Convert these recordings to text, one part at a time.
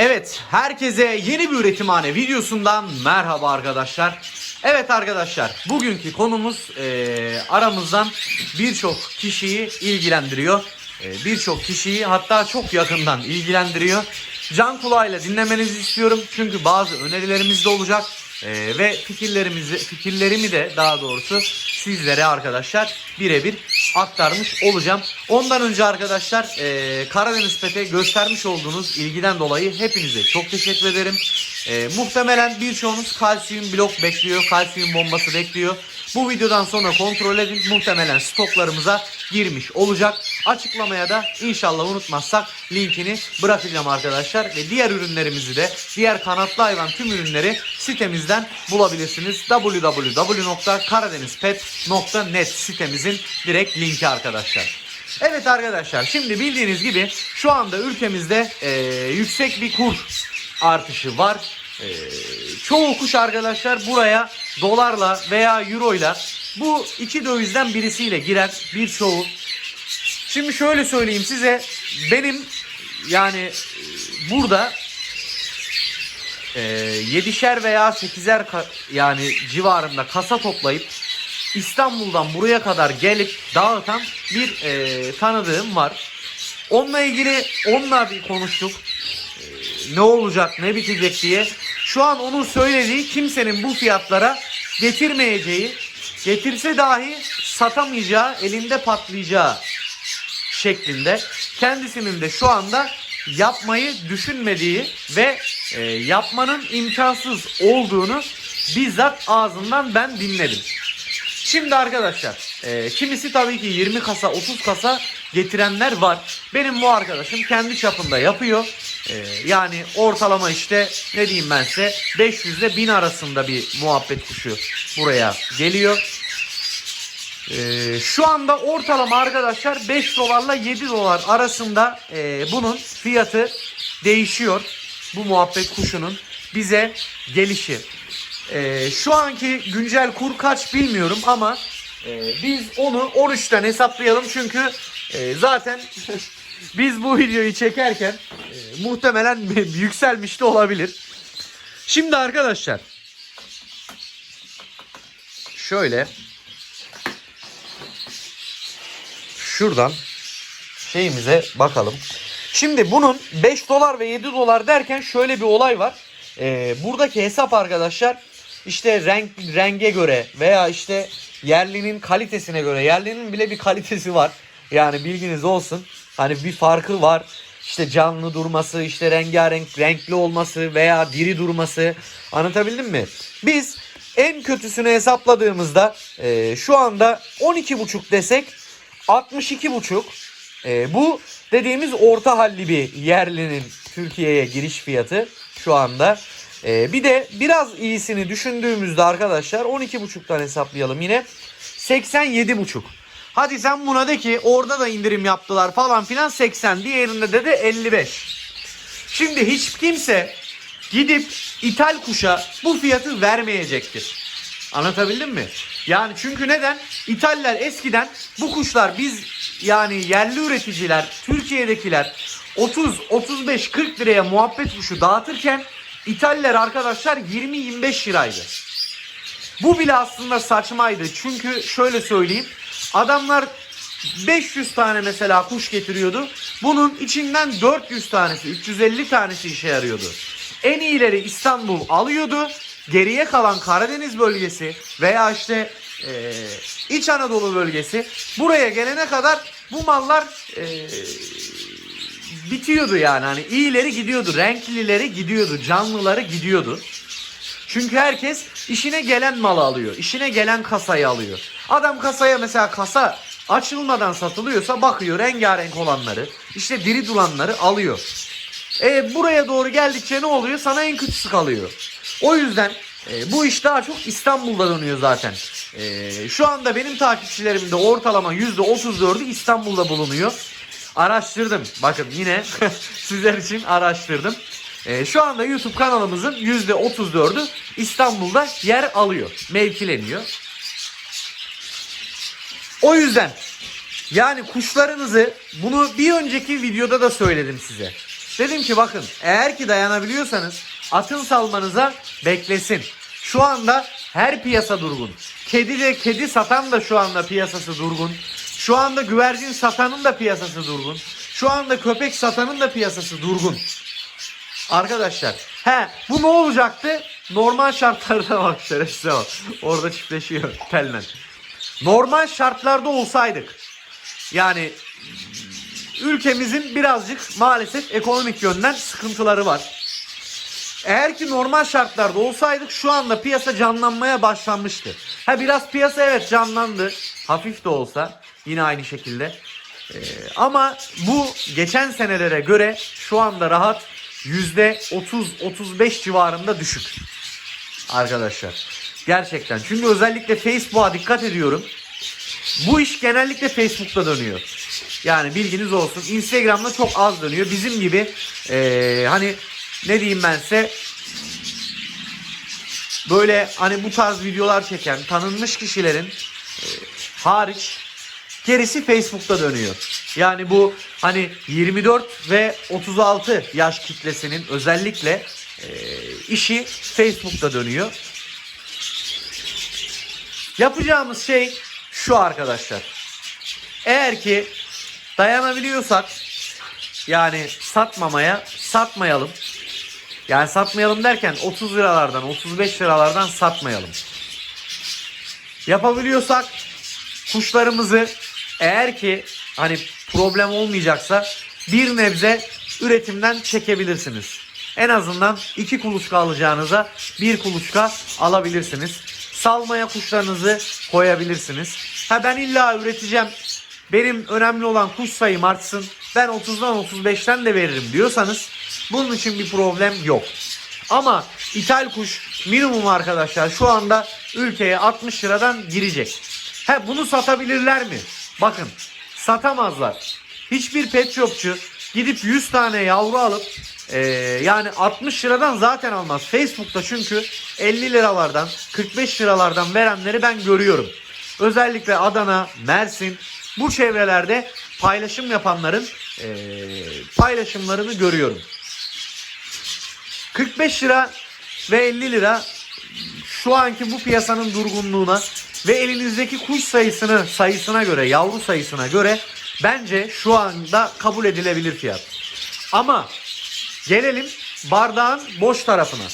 Evet, herkese yeni bir üretimhane videosundan merhaba arkadaşlar. Evet arkadaşlar, bugünkü konumuz eee, aramızdan birçok kişiyi ilgilendiriyor. Eee, birçok kişiyi hatta çok yakından ilgilendiriyor. Can kulağıyla dinlemenizi istiyorum çünkü bazı önerilerimiz de olacak. Eee, ve fikirlerimizi, fikirlerimi de daha doğrusu sizlere arkadaşlar birebir aktarmış olacağım. Ondan önce arkadaşlar eee, Karadeniz Pet'e göstermiş olduğunuz ilgiden dolayı hepinize çok teşekkür ederim. Eee, muhtemelen birçoğunuz kalsiyum blok bekliyor, kalsiyum bombası bekliyor. Bu videodan sonra kontrol edin. Muhtemelen stoklarımıza girmiş olacak. Açıklamaya da inşallah unutmazsak linkini bırakacağım arkadaşlar. Ve diğer ürünlerimizi de diğer kanatlı hayvan tüm ürünleri sitemizden bulabilirsiniz. www.karadenizpet.net sitemizin direkt linki arkadaşlar. Evet arkadaşlar şimdi bildiğiniz gibi şu anda ülkemizde eee, yüksek bir kur artışı var. Eee, çoğu kuş arkadaşlar buraya dolarla veya euroyla bu iki dövizden birisiyle girer birçoğu. Şimdi şöyle söyleyeyim size benim yani e, burada e, yedişer veya sekizer ka- yani civarında kasa toplayıp İstanbul'dan buraya kadar gelip dağıtan bir e, tanıdığım var. Onunla ilgili onunla bir konuştuk. E, ne olacak ne bitecek diye. Şu an onun söylediği kimsenin bu fiyatlara getirmeyeceği, getirse dahi satamayacağı, elinde patlayacağı şeklinde. Kendisinin de şu anda yapmayı düşünmediği ve e, yapmanın imkansız olduğunu bizzat ağzından ben dinledim. Şimdi arkadaşlar e, kimisi tabii ki 20 kasa 30 kasa getirenler var. Benim bu arkadaşım kendi çapında yapıyor. E, yani ortalama işte ne diyeyim ben size 500 ile 1000 arasında bir muhabbet kuşu buraya geliyor. Ee, şu anda ortalama arkadaşlar 5 dolarla 7 dolar arasında e, bunun fiyatı değişiyor. Bu muhabbet kuşunun bize gelişi. Ee, şu anki güncel kur kaç bilmiyorum ama e, biz onu 13'ten hesaplayalım çünkü e, zaten biz bu videoyu çekerken e, muhtemelen yükselmiş de olabilir. Şimdi arkadaşlar şöyle şuradan şeyimize bakalım. Şimdi bunun 5 dolar ve 7 dolar derken şöyle bir olay var. Ee, buradaki hesap arkadaşlar işte renk renge göre veya işte yerlinin kalitesine göre yerlinin bile bir kalitesi var. Yani bilginiz olsun. Hani bir farkı var. İşte canlı durması, işte rengarenk renkli olması veya diri durması. Anlatabildim mi? Biz en kötüsünü hesapladığımızda e, şu anda 12,5 desek 62,5. E, bu dediğimiz orta halli bir yerlinin Türkiye'ye giriş fiyatı şu anda. E, bir de biraz iyisini düşündüğümüzde arkadaşlar 12,5'tan hesaplayalım yine. 87,5. Hadi sen buna de ki orada da indirim yaptılar falan filan 80. Diğerinde de de 55. Şimdi hiç kimse gidip ithal kuşa bu fiyatı vermeyecektir. Anlatabildim mi? Yani çünkü neden? İtaller eskiden bu kuşlar biz yani yerli üreticiler, Türkiye'dekiler 30, 35, 40 liraya muhabbet kuşu dağıtırken İtaller arkadaşlar 20-25 liraydı. Bu bile aslında saçmaydı. Çünkü şöyle söyleyeyim. Adamlar 500 tane mesela kuş getiriyordu. Bunun içinden 400 tanesi, 350 tanesi işe yarıyordu. En iyileri İstanbul alıyordu. Geriye kalan Karadeniz bölgesi veya işte e, İç Anadolu bölgesi buraya gelene kadar bu mallar e, bitiyordu yani. Hani iyileri gidiyordu, renklileri gidiyordu, canlıları gidiyordu. Çünkü herkes işine gelen malı alıyor. işine gelen kasayı alıyor. Adam kasaya mesela kasa açılmadan satılıyorsa bakıyor rengarenk olanları, işte diri duranları alıyor. E, buraya doğru geldikçe ne oluyor? Sana en kötüsü kalıyor. O yüzden e, bu iş daha çok İstanbul'da dönüyor zaten. E, şu anda benim takipçilerimde ortalama %34'ü İstanbul'da bulunuyor. Araştırdım. Bakın yine sizler için araştırdım. E, şu anda YouTube kanalımızın %34'ü İstanbul'da yer alıyor. Mevkileniyor. O yüzden yani kuşlarınızı bunu bir önceki videoda da söyledim size. Dedim ki bakın eğer ki dayanabiliyorsanız atın salmanıza beklesin. Şu anda her piyasa durgun. Kedi de kedi satan da şu anda piyasası durgun. Şu anda güvercin satanın da piyasası durgun. Şu anda köpek satanın da piyasası durgun. Arkadaşlar he bu ne olacaktı? Normal şartlarda bak şerefsize bak. Orada çiftleşiyor telmen. Normal şartlarda olsaydık yani ülkemizin birazcık maalesef ekonomik yönden sıkıntıları var. Eğer ki normal şartlarda olsaydık şu anda piyasa canlanmaya başlanmıştı. Ha biraz piyasa evet canlandı. Hafif de olsa yine aynı şekilde. Ee, ama bu geçen senelere göre şu anda rahat %30-35 civarında düşük. Arkadaşlar. Gerçekten. Çünkü özellikle Facebook'a dikkat ediyorum. Bu iş genellikle Facebook'ta dönüyor. Yani bilginiz olsun. Instagram'da çok az dönüyor. Bizim gibi eee, hani ne diyeyim ben size böyle hani bu tarz videolar çeken tanınmış kişilerin eee, hariç gerisi Facebook'ta dönüyor. Yani bu hani 24 ve 36 yaş kitlesinin özellikle eee, işi Facebook'ta dönüyor. Yapacağımız şey şu arkadaşlar. Eğer ki dayanabiliyorsak yani satmamaya satmayalım. Yani satmayalım derken 30 liralardan 35 liralardan satmayalım. Yapabiliyorsak kuşlarımızı eğer ki hani problem olmayacaksa bir nebze üretimden çekebilirsiniz. En azından iki kuluçka alacağınıza bir kuluçka alabilirsiniz. Salmaya kuşlarınızı koyabilirsiniz. Ha ben illa üreteceğim. Benim önemli olan kuş sayım artsın. Ben 30'dan 35'ten de veririm diyorsanız bunun için bir problem yok. Ama ithal kuş minimum arkadaşlar şu anda ülkeye 60 liradan girecek. He bunu satabilirler mi? Bakın satamazlar. Hiçbir pet shopçu gidip 100 tane yavru alıp eee, yani 60 liradan zaten almaz. Facebook'ta çünkü 50 liralardan 45 liralardan verenleri ben görüyorum. Özellikle Adana, Mersin bu çevrelerde paylaşım yapanların eee, paylaşımlarını görüyorum. 45 lira ve 50 lira şu anki bu piyasanın durgunluğuna ve elinizdeki kuş sayısını sayısına göre, yavru sayısına göre bence şu anda kabul edilebilir fiyat. Ama gelelim bardağın boş tarafına.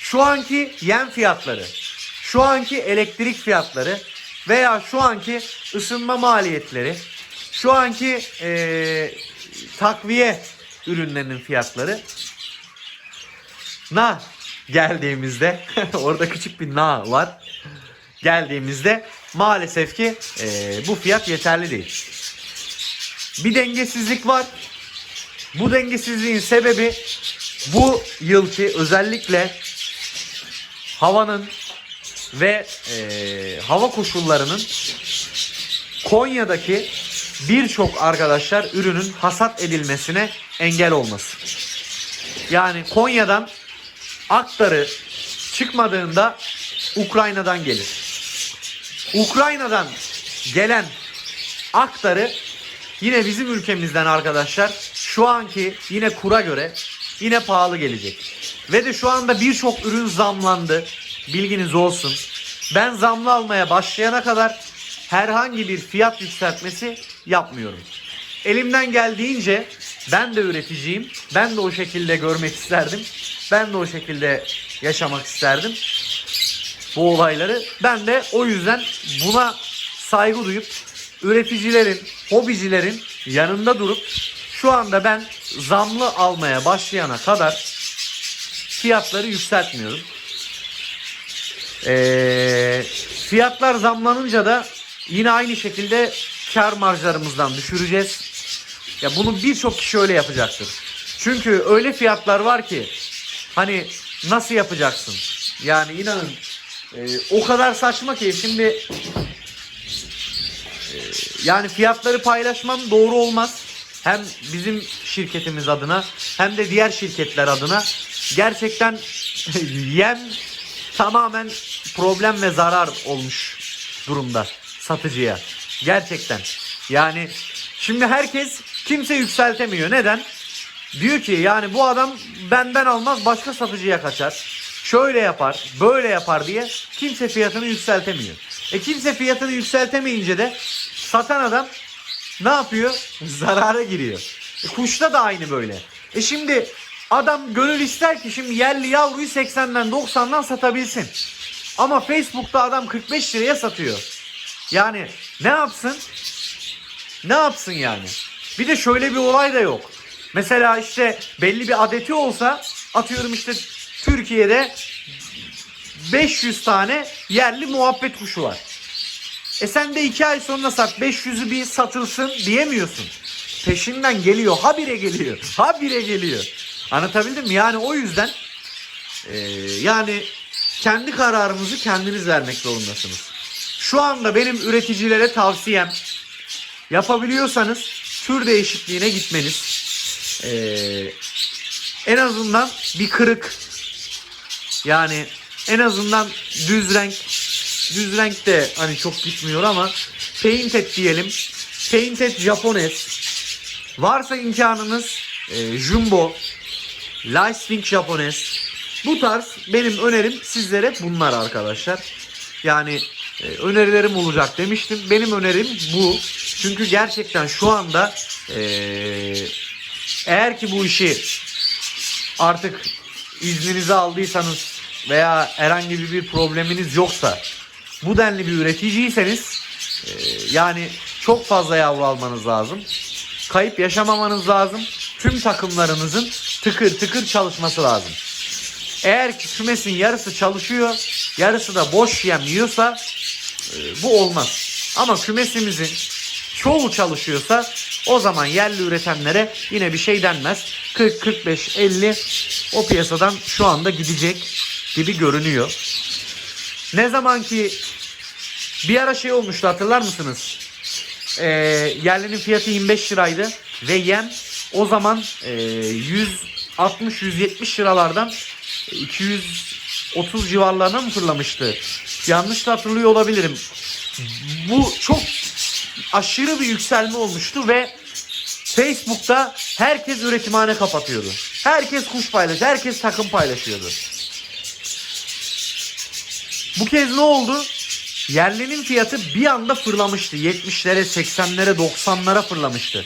Şu anki yem fiyatları, şu anki elektrik fiyatları veya şu anki ısınma maliyetleri, şu anki eee, takviye ürünlerinin fiyatları na geldiğimizde orada küçük bir na var. Geldiğimizde maalesef ki eee, bu fiyat yeterli değil. Bir dengesizlik var. Bu dengesizliğin sebebi bu yılki özellikle havanın ve eee, hava koşullarının Konya'daki birçok arkadaşlar ürünün hasat edilmesine engel olması. Yani Konya'dan aktarı çıkmadığında Ukrayna'dan gelir. Ukrayna'dan gelen aktarı yine bizim ülkemizden arkadaşlar şu anki yine kura göre yine pahalı gelecek. Ve de şu anda birçok ürün zamlandı. Bilginiz olsun. Ben zamlı almaya başlayana kadar herhangi bir fiyat yükseltmesi yapmıyorum. Elimden geldiğince ben de üreticiyim. Ben de o şekilde görmek isterdim. Ben de o şekilde yaşamak isterdim bu olayları. Ben de o yüzden buna saygı duyup üreticilerin, hobicilerin yanında durup şu anda ben zamlı almaya başlayana kadar fiyatları yükseltmiyorum. Ee, fiyatlar zamlanınca da yine aynı şekilde kar marjlarımızdan düşüreceğiz. Ya bunu birçok kişi öyle yapacaktır. Çünkü öyle fiyatlar var ki hani nasıl yapacaksın? Yani inanın e, o kadar saçma ki şimdi e, yani fiyatları paylaşmam doğru olmaz. Hem bizim şirketimiz adına hem de diğer şirketler adına gerçekten yem tamamen problem ve zarar olmuş durumda satıcıya. Gerçekten. Yani şimdi herkes kimse yükseltemiyor. Neden? Diyor ki yani bu adam benden almaz başka satıcıya kaçar. Şöyle yapar, böyle yapar diye kimse fiyatını yükseltemiyor. E kimse fiyatını yükseltemeyince de satan adam ne yapıyor? Zarara giriyor. E kuşta da aynı böyle. E şimdi adam gönül ister ki şimdi yerli yavruyu 80'den 90'dan satabilsin. Ama Facebook'ta adam 45 liraya satıyor. Yani ne yapsın? Ne yapsın yani? Bir de şöyle bir olay da yok. Mesela işte belli bir adeti olsa atıyorum işte Türkiye'de 500 tane yerli muhabbet kuşu var. E sen de 2 ay sonra sat 500'ü bir satılsın diyemiyorsun. Peşinden geliyor. Habire geliyor. Habire geliyor. Anlatabildim mi? Yani o yüzden e, yani kendi kararınızı kendiniz vermek zorundasınız. Şu anda benim üreticilere tavsiyem yapabiliyorsanız tür değişikliğine gitmeniz. Ee, en azından bir kırık yani en azından düz renk düz renk de hani çok gitmiyor ama painted diyelim. Painted Japones varsa imkanınız e, jumbo Lightwing Japones bu tarz benim önerim sizlere bunlar arkadaşlar. Yani e, önerilerim olacak demiştim benim önerim bu çünkü gerçekten şu anda e, eğer ki bu işi artık izninizi aldıysanız veya herhangi bir- probleminiz yoksa bu denli bir üreticiyseniz e, yani çok fazla yavru almanız lazım. Kayıp yaşamamanız lazım. Tüm takımlarınızın tıkır tıkır çalışması lazım. Eğer ki kümesin yarısı çalışıyor, yarısı da boş yem yiyorsa bu olmaz. Ama kümesimizin çoğu çalışıyorsa o zaman yerli üretenlere yine bir şey denmez. 40, 45, 50 o piyasadan şu anda gidecek gibi görünüyor. Ne zaman ki bir ara şey olmuştu hatırlar mısınız? Ee, yerlinin fiyatı 25 liraydı ve yem o zaman e, 160-170 liralardan 230 civarlarına mı fırlamıştı? Yanlış hatırlıyor olabilirim. Bu çok aşırı bir yükselme olmuştu ve Facebook'ta herkes üretimhane kapatıyordu. Herkes kuş paylaşıyor, herkes takım paylaşıyordu. Bu kez ne oldu? Yerlinin fiyatı bir anda fırlamıştı. 70'lere, 80'lere, 90'lara fırlamıştı.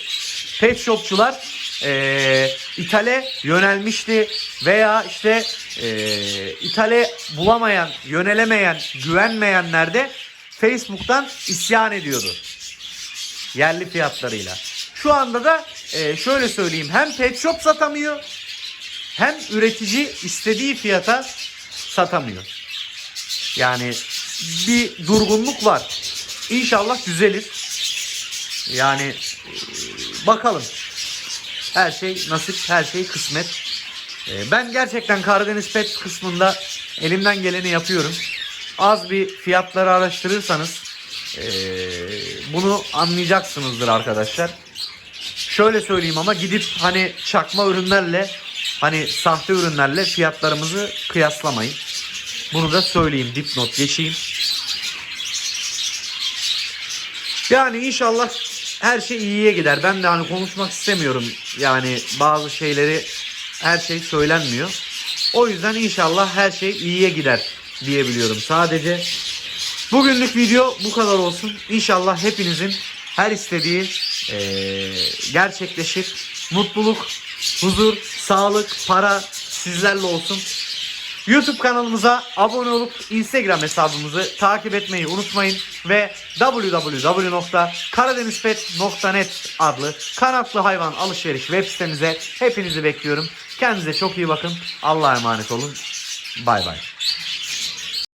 Pet shopçular eee ithale yönelmişti veya işte eee ithale bulamayan, yönelemeyen, güvenmeyenler de Facebook'tan isyan ediyordu. Yerli fiyatlarıyla. Şu anda da eee, şöyle söyleyeyim hem pet shop satamıyor hem üretici istediği fiyata satamıyor. Yani bir durgunluk var. İnşallah düzelir. Yani e, bakalım. Her şey nasip, her şey kısmet. E, Ben gerçekten Karadeniz Pet kısmında elimden geleni yapıyorum. Az bir fiyatları araştırırsanız e, bunu anlayacaksınızdır arkadaşlar. Şöyle söyleyeyim ama gidip hani çakma ürünlerle hani sahte ürünlerle fiyatlarımızı kıyaslamayın. Bunu da söyleyeyim dipnot geçeyim. Yani inşallah her şey iyiye gider. Ben de hani konuşmak istemiyorum. Yani bazı şeyleri her şey söylenmiyor. O yüzden inşallah her şey iyiye gider diyebiliyorum sadece. Bugünlük video bu kadar olsun. İnşallah hepinizin her istediği eee, gerçekleşir. Mutluluk, huzur, sağlık, para sizlerle olsun. YouTube kanalımıza abone olup Instagram hesabımızı takip etmeyi unutmayın ve www.karadenizpet.net adlı kanatlı hayvan alışveriş web sitemize hepinizi bekliyorum. Kendinize çok iyi bakın. Allah'a emanet olun. Bay bay.